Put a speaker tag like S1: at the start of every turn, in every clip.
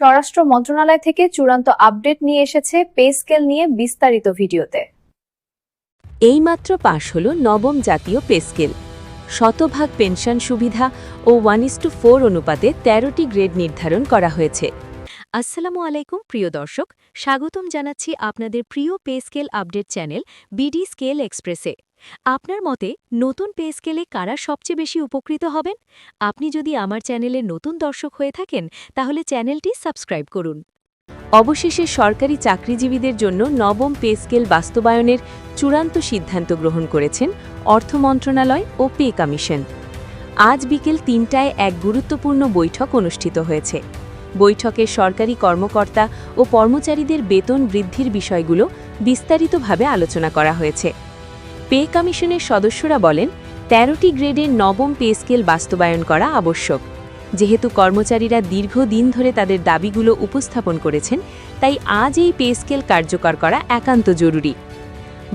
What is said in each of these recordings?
S1: স্বরাষ্ট্র মন্ত্রণালয় থেকে চূড়ান্ত আপডেট নিয়ে এসেছে পে স্কেল নিয়ে বিস্তারিত ভিডিওতে।
S2: এইমাত্র পাশ হল নবম জাতীয় পে স্কেল। শতভাগ পেনশন সুবিধা ও ওয়ান টু ফোর অনুপাতে তেরোটি গ্রেড নির্ধারণ করা হয়েছে। আসসালামু আলাইকুম, প্রিয় দর্শক। স্বাগতম জানাচ্ছি আপনাদের প্রিয় pay scale update channel BD scale এক্সপ্রেসে। আপনার মতে নতুন পে স্কেলে কারা সবচেয়ে বেশি উপকৃত হবেন? আপনি যদি আমার চ্যানেলে নতুন দর্শক হয়ে থাকেন, তাহলে চ্যানেলটি সাবস্ক্রাইব করুন। অবশেষে সরকারি চাকরিজীবীদের জন্য নবম পে স্কেল বাস্তবায়নের চূড়ান্ত সিদ্ধান্ত গ্রহণ করেছেন অর্থ মন্ত্রণালয় ও পে কমিশন। আজ বিকেল তিনটায় এক গুরুত্বপূর্ণ বৈঠক অনুষ্ঠিত হয়েছে। বৈঠকে সরকারি কর্মকর্তা ও কর্মচারীদের বেতন বৃদ্ধির বিষয়গুলো বিস্তারিতভাবে আলোচনা করা হয়েছে। পে কমিশনের সদস্যরা বলেন, তেরোটি গ্রেডের নবম পে স্কেল বাস্তবায়ন করা আবশ্যক। যেহেতু কর্মচারীরা দীর্ঘদিন ধরে তাদের দাবিগুলো উপস্থাপন করেছেন, তাই আজ এই পে স্কেল কার্যকর করা একান্ত জরুরি।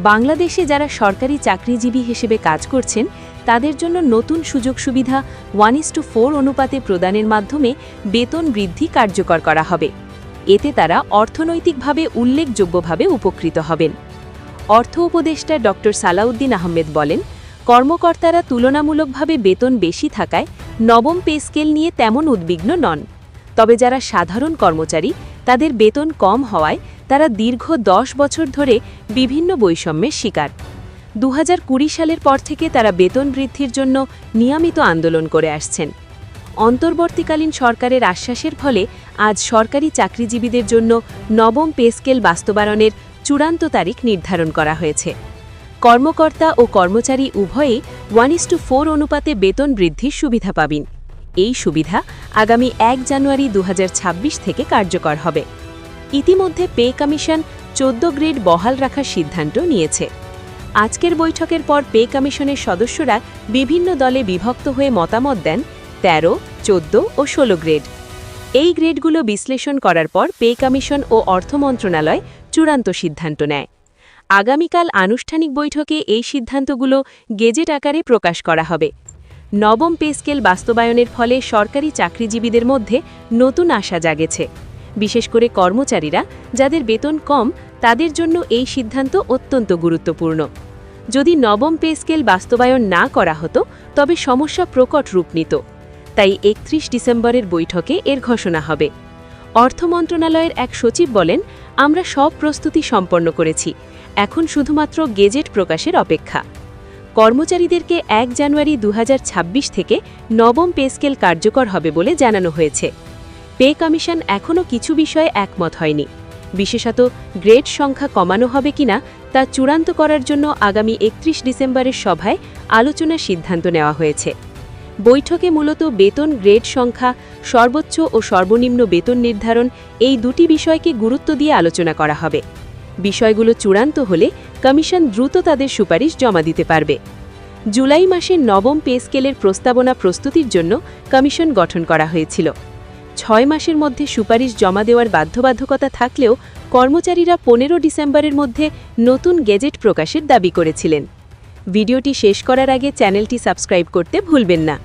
S2: বাংলাদেশে যারা সরকারি চাকরিজীবী হিসেবে কাজ করছেন, তাদের জন্য নতুন সুযোগ সুবিধা ওয়ান ইস টু ফোর অনুপাতে প্রদানের মাধ্যমে বেতন বৃদ্ধি কার্যকর করা হবে। এতে তারা অর্থনৈতিকভাবে উল্লেখযোগ্যভাবে উপকৃত হবেন। অর্থ উপদেষ্টা ডক্টর সালাউদ্দিন আহমেদ বলেন, কর্মকর্তারা তুলনামূলকভাবে বেতন বেশি থাকায় নবম পে স্কেল নিয়ে তেমন উদ্বিগ্ন নন। তবে যারা সাধারণ কর্মচারী, তাদের বেতন কম হওয়ায় তারা দীর্ঘ দশ বছর ধরে বিভিন্ন বৈষম্যের শিকার। দু হাজার কুড়ি সালের পর থেকে তারা বেতন বৃদ্ধির জন্য নিয়মিত আন্দোলন করে আসছেন। অন্তর্বর্তীকালীন সরকারের আশ্বাসের ফলে আজ সরকারি চাকরিজীবীদের জন্য নবম পে স্কেল বাস্তবায়নের চূড়ান্ত তারিখ নির্ধারণ করা হয়েছে। কর্মকর্তা ও কর্মচারী উভয়েই ওয়ান ইস টু ফোর অনুপাতে বেতন বৃদ্ধির সুবিধা পাবেন। এই সুবিধা আগামী এক জানুয়ারি দু হাজার ছাব্বিশ থেকে কার্যকর হবে। ইতিমধ্যে পে কমিশন চোদ্দ গ্রেড বহাল রাখার সিদ্ধান্ত নিয়েছে। আজকের বৈঠকের পর পে কমিশনের সদস্যরা বিভিন্ন দলে বিভক্ত হয়ে মতামত দেন ১৩ চোদ্দ ও ১৬ গ্রেড। এই গ্রেডগুলো বিশ্লেষণ করার পর পে কমিশন ও অর্থ মন্ত্রণালয় চূড়ান্ত সিদ্ধান্ত নেয়। আগামীকাল আনুষ্ঠানিক বৈঠকে এই সিদ্ধান্তগুলো গেজেট আকারে প্রকাশ করা হবে। নবম পে স্কেল বাস্তবায়নের ফলে সরকারি চাকরিজীবীদের মধ্যে নতুন আশা জাগেছে। বিশেষ করে কর্মচারীরা, যাদের বেতন কম, তাদের জন্য এই সিদ্ধান্ত অত্যন্ত গুরুত্বপূর্ণ। যদি নবম পে স্কেল বাস্তবায়ন না করা হতো, তবে সমস্যা প্রকট রূপ নিত। তাই একত্রিশ ডিসেম্বরের বৈঠকে এর ঘোষণা হবে। অর্থ মন্ত্রণালয়ের এক সচিব বলেন আমরা সব প্রস্তুতি সম্পন্ন করেছি। এখন শুধুমাত্র গেজেট প্রকাশের অপেক্ষা। কর্মচারীদেরকে এক জানুয়ারি দু হাজার ছাব্বিশ থেকে নবম পে স্কেল কার্যকর হবে বলে জানানো হয়েছে। পে কমিশন এখনও কিছু বিষয়ে একমত হয়নি। বিশেষত গ্রেড সংখ্যা কমানো হবে কিনা তা চূড়ান্ত করার জন্য আগামী একত্রিশ ডিসেম্বরের সভায় আলোচনার সিদ্ধান্ত নেওয়া হয়েছে। বৈঠকে মূলত বেতন গ্রেড সংখ্যা, সর্বোচ্চ ও সর্বনিম্ন বেতন নির্ধারণ এই দুটি বিষয়কে গুরুত্ব দিয়ে আলোচনা করা হবে। বিষয়গুলো চূড়ান্ত হলে কমিশন দ্রুত তাদের সুপারিশ জমা দিতে পারবে। জুলাই মাসে নবম পে স্কেলের প্রস্তাবনা প্রস্তুতির জন্য কমিশন গঠন করা হয়েছিল। ছয় মাসের মধ্যে সুপারিশ জমা দেওয়ার বাধ্যবাধকতা থাকলেও কর্মচারীরা পনেরো ডিসেম্বরের মধ্যে নতুন গেজেট প্রকাশের দাবি করেছিলেন। ভিডিওটি শেষ করার আগে চ্যানেলটি সাবস্ক্রাইব করতে ভুলবেন না।